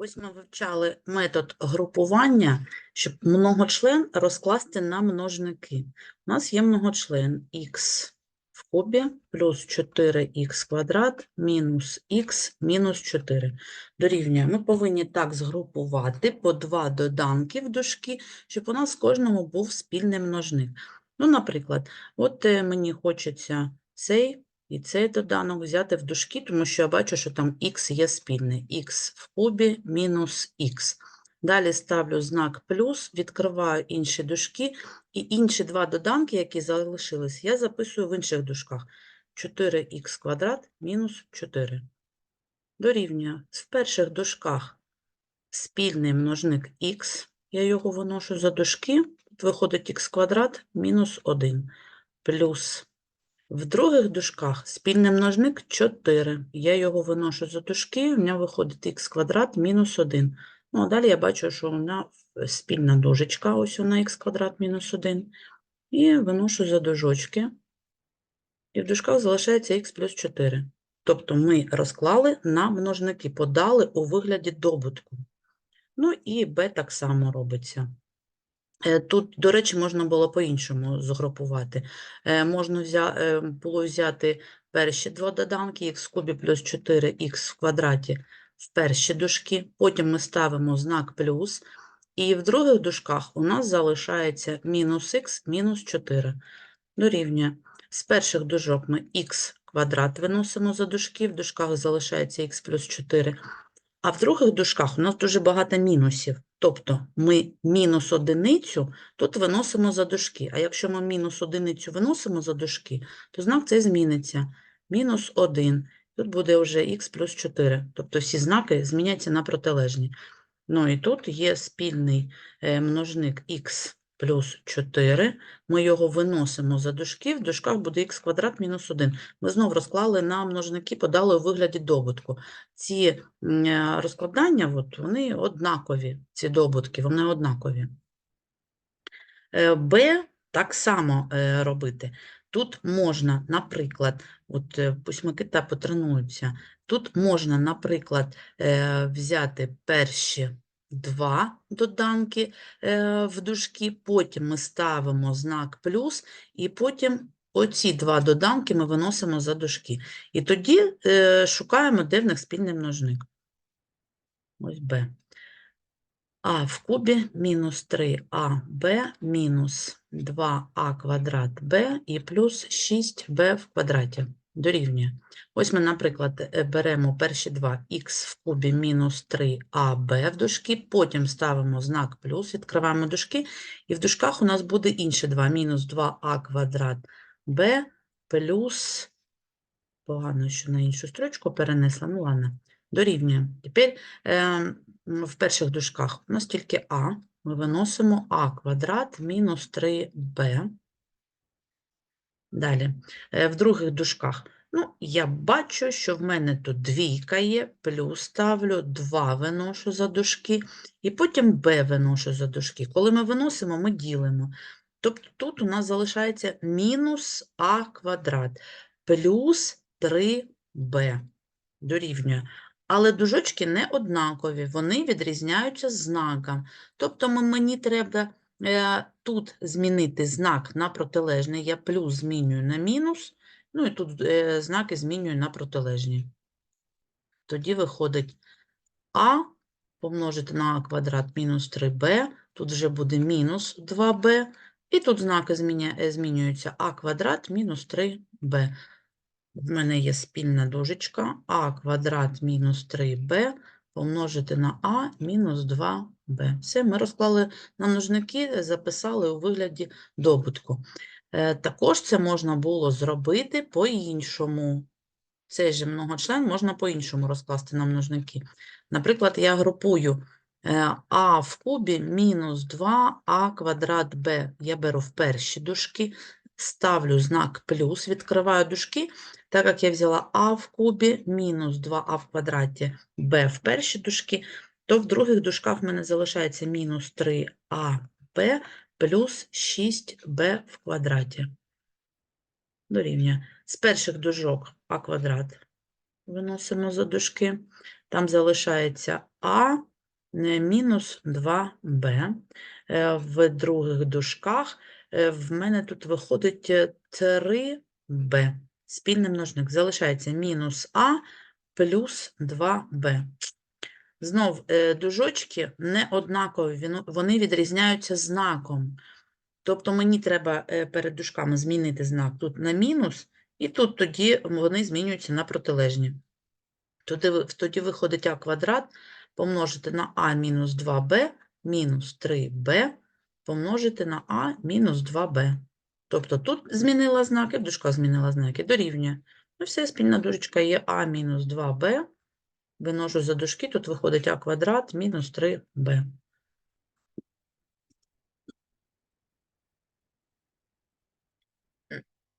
Ось ми вивчали метод групування, щоб многочлен розкласти на множники. У нас є многочлен х в кубі плюс 4х квадрат мінус х мінус 4. Дорівнює. Ми повинні так згрупувати по два доданки в дужки, щоб у нас кожному був спільний множник. Ну, наприклад, от е, мені хочеться цей і цей доданок взяти в дужки, тому що я бачу, що там х є спільний. х в кубі мінус х. Далі ставлю знак плюс, відкриваю інші дужки, і інші два доданки, які залишились, я записую в інших дужках. 4х квадрат мінус 4. Дорівнює. В перших дужках спільний множник х, я його виношу за дужки, тут виходить х квадрат мінус 1, плюс в других дужках спільний множник 4. Я його виношу за дужки, у мене виходить х квадрат мінус 1. Ну, а далі я бачу, що е, спільна дужечка, ось вона х квадрат мінус 1. І виношу за дужочки. І в дужках залишається х плюс 4. Тобто ми розклали на множники, подали у вигляді добутку. Ну і b так само робиться. Е, Тут, до речі, можна було по-іншому згрупувати. Е, Можна е, було взяти перші два доданки, х в кубі плюс 4х в квадраті в перші дужки, потім ми ставимо знак плюс, і в других дужках у нас залишається мінус х мінус 4. Дорівнює. З перших дужок ми х квадрат виносимо за дужки, в дужках залишається х плюс 4. А в других дужках у нас дуже багато мінусів. Тобто ми мінус одиницю тут виносимо за дужки. А якщо ми мінус одиницю виносимо за дужки, то знак цей зміниться. Мінус 1. Тут буде вже х плюс 4. Тобто всі знаки зміняться на протилежні. Ну і тут є спільний е, множник х плюс 4. Ми його виносимо за дужки, в дужках буде х квадрат мінус 1. Ми знову розклали на множники, подали у вигляді добутку. Ці е, розкладання, от, вони однакові, ці добутки, вони однакові. Е, Б так само е, робити. Тут можна, наприклад, от е, письмики та потренуються, тут можна, наприклад, взяти перші два доданки е, в дужки, потім ми ставимо знак плюс, і потім оці два доданки ми виносимо за дужки. І тоді е, шукаємо, де в них спільний множник. Ось Б. А в кубі мінус 3аб мінус 2а квадрат b і плюс 6b в квадраті дорівнює. Ось ми, наприклад, е, беремо перші два х в кубі мінус 3аб в дужки, потім ставимо знак плюс, відкриваємо дужки, і в дужках у нас буде інші два, мінус 2а квадрат b плюс, погано, що на іншу строчку перенесла, ну ладно, дорівнює. Тепер е, в перших дужках у нас тільки а, ми виносимо а квадрат мінус 3b. Далі, е, в других дужках, ну, я бачу, що в мене тут двійка є, плюс ставлю, 2 виношу за дужки, і потім b виношу за дужки. Коли ми виносимо, ми ділимо. Тобто тут у нас залишається мінус а квадрат плюс 3b дорівнює. Але дужочки не однакові, вони відрізняються знаком. Тобто мені треба тут змінити знак на протилежний, я плюс змінюю на мінус, ну і тут е, знаки змінюю на протилежні. Тоді виходить а помножити на а квадрат мінус 3b, тут вже буде мінус 2b, і тут знаки е, змінюються а квадрат мінус 3b. В мене є спільна дужечка а квадрат мінус 3b помножити на а мінус 2b. Все, ми розклали на множники, записали у вигляді добутку. Е, Також це можна було зробити по-іншому. Цей же многочлен можна по-іншому розкласти на множники. Наприклад, я групую е, а в кубі мінус 2а квадрат b. Я беру в перші дужки, ставлю знак плюс, відкриваю дужки, так як я взяла а в кубі мінус 2а в квадраті b в перші дужки, то в других дужках в мене залишається мінус 3аб плюс 6b в квадраті. Дорівнює. З перших дужок а квадрат виносимо за дужки. Там залишається А е, мінус 2Б. Е, В других дужках е, в мене тут виходить е, 3Б. Спільний множник. Залишається мінус А плюс 2Б. Знов е, дужочки не однакові, вони відрізняються знаком. Тобто мені треба е, перед дужками змінити знак тут на мінус, і тут тоді вони змінюються на протилежні. Тоді, тоді виходить а квадрат помножити на а мінус 2b мінус 3b помножити на а мінус 2b. Тобто тут змінила знаки, в змінила знаки, дорівнює. Ну все, спільна дужечка є а мінус 2b. Виношу за дужки, тут виходить а квадрат мінус 3b.